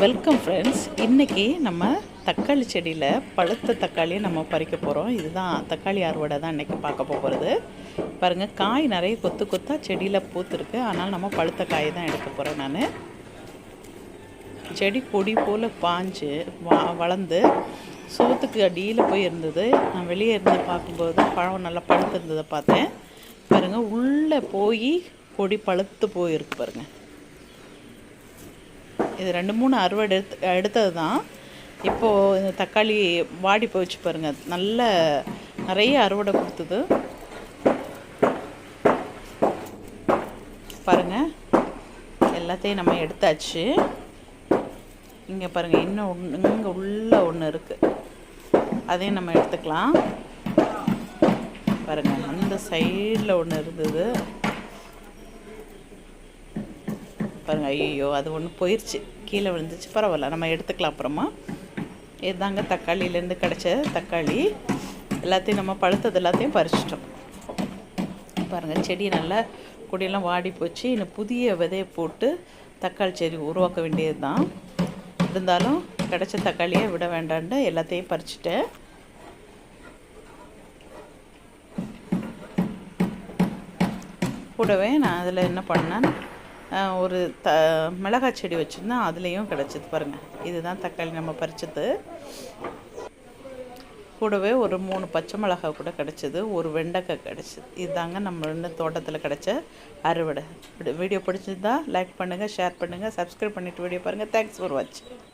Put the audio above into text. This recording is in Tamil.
வெல்கம் ஃப்ரெண்ட்ஸ் இன்றைக்கி நம்ம தக்காளி செடியில் பழுத்த தக்காளியை நம்ம பறிக்க போகிறோம் இதுதான் தக்காளி அறுவடை தான் இன்றைக்கி பார்க்க போகிறது பாருங்கள் காய் நிறைய கொத்து கொத்தாக செடியில் பூத்துருக்கு. ஆனால் நம்ம பழுத்த காயை தான் எடுக்க போகிறேன் நான். செடி கொடி போல் பாஞ்சு வா வளர்ந்து சோத்துக்கு அடியில் போய் இருந்தது. நான் வெளியே இருந்து பார்க்கும்போது பழம் நல்லா பழுத்து இருந்ததை பார்த்தேன். பாருங்கள் உள்ளே போய் கொடி பழுத்து போயிருக்கு பாருங்கள் இது ரெண்டு மூணு அறுவடை எடுத்து எடுத்தது தான். இப்போது இந்த தக்காளி வாடி போயிடுச்சு பாருங்கள் நல்ல நிறைய அறுவடை கொடுத்தது. பாருங்கள் எல்லாத்தையும் நம்ம எடுத்தாச்சு. இங்கே பாருங்கள் இன்னும் ஒன்று இங்கே உள்ள ஒன்று இருக்குது அதையும் நம்ம எடுத்துக்கலாம். பாருங்கள் அந்த சைடில் ஒன்று இருந்தது. பாருங்கள் ஐயோ அது ஒன்று போயிடுச்சு கீழே விழுந்துச்சு. பரவாயில்ல நம்ம எடுத்துக்கலாம் அப்புறமா. இதுதாங்க தக்காளியிலேருந்து கிடச்ச தக்காளி. எல்லாத்தையும் நம்ம பழுத்தது எல்லாத்தையும் பறிச்சிட்டோம். பாருங்கள் செடி நல்லா கொடியெல்லாம் வாடி போச்சு. இன்னும் புதிய விதையை போட்டு தக்காளி செடி உருவாக்க வேண்டியது தான் இருந்தாலும் கிடச்ச தக்காளியை விட வேண்டான்னு எல்லாத்தையும் பறிச்சிட்டேன். கூடவே நான் அதில் என்ன பண்ணேன்? ஒரு த மிளகாய் செடி வச்சுருந்தேன் அதுலேயும் கிடச்சிது பாருங்கள் இதுதான் தக்காளி நம்ம பறிச்சது. கூடவே ஒரு மூணு பச்சை மிளகாய் கூட கிடச்சிது. ஒரு வெண்டைக்காய் கிடச்சிது. இதுதாங்க நம்ம இன்னும் தோட்டத்தில் கிடச்ச அறுவடை. வீடியோ பிடிச்சிருந்தா லைக் பண்ணுங்கள் ஷேர் பண்ணுங்கள் சப்ஸ்கிரைப் பண்ணிவிட்டு வீடியோ பாருங்கள் தேங்க்ஸ் ஃபார் வாட்சிங்